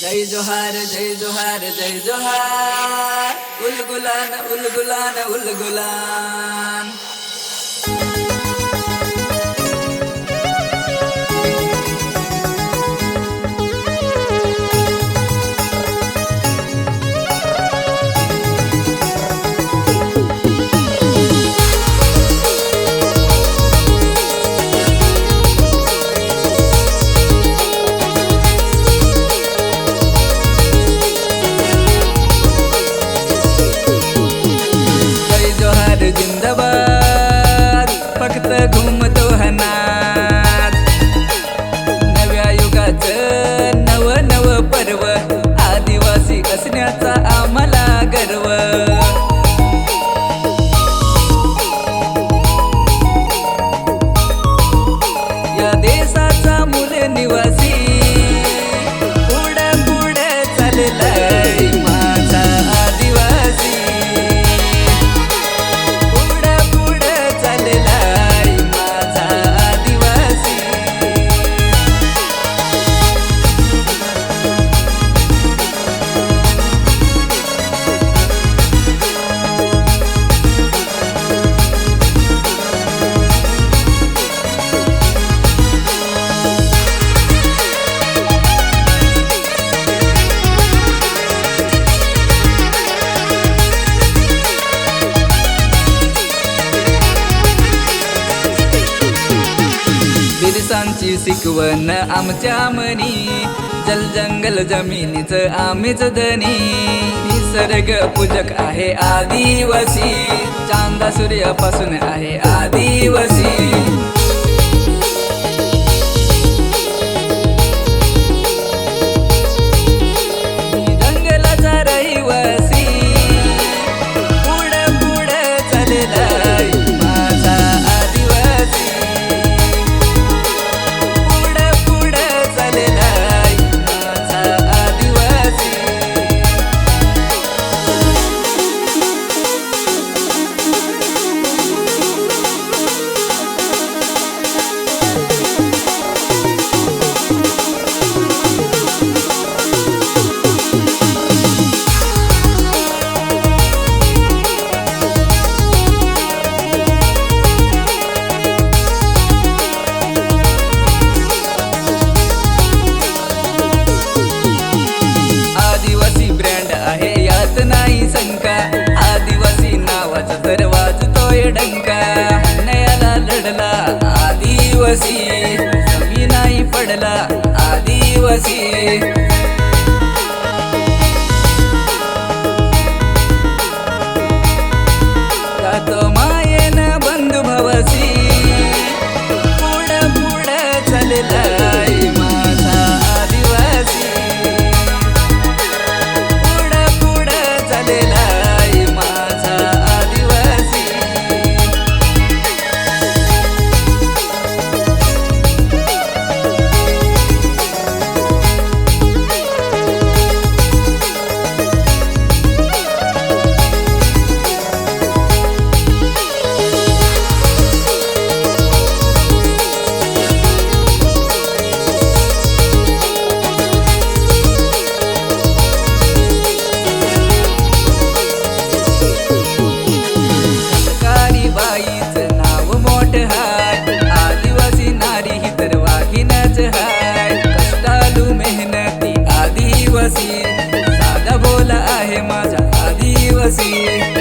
জয় জোহার জয় জোহার জয় জোহার। উলগুলান উলগুলান উলগুলান। दिवसांची शिकवण आमच्या मनी. जल जंगल जमिनीच आम्हीच धनी. निसर्ग पूजक आहे आदिवासी. चांदा सूर्यापासून आहे आदिवासी. आदिवासी कमी नाही पडला आदिवासी. see.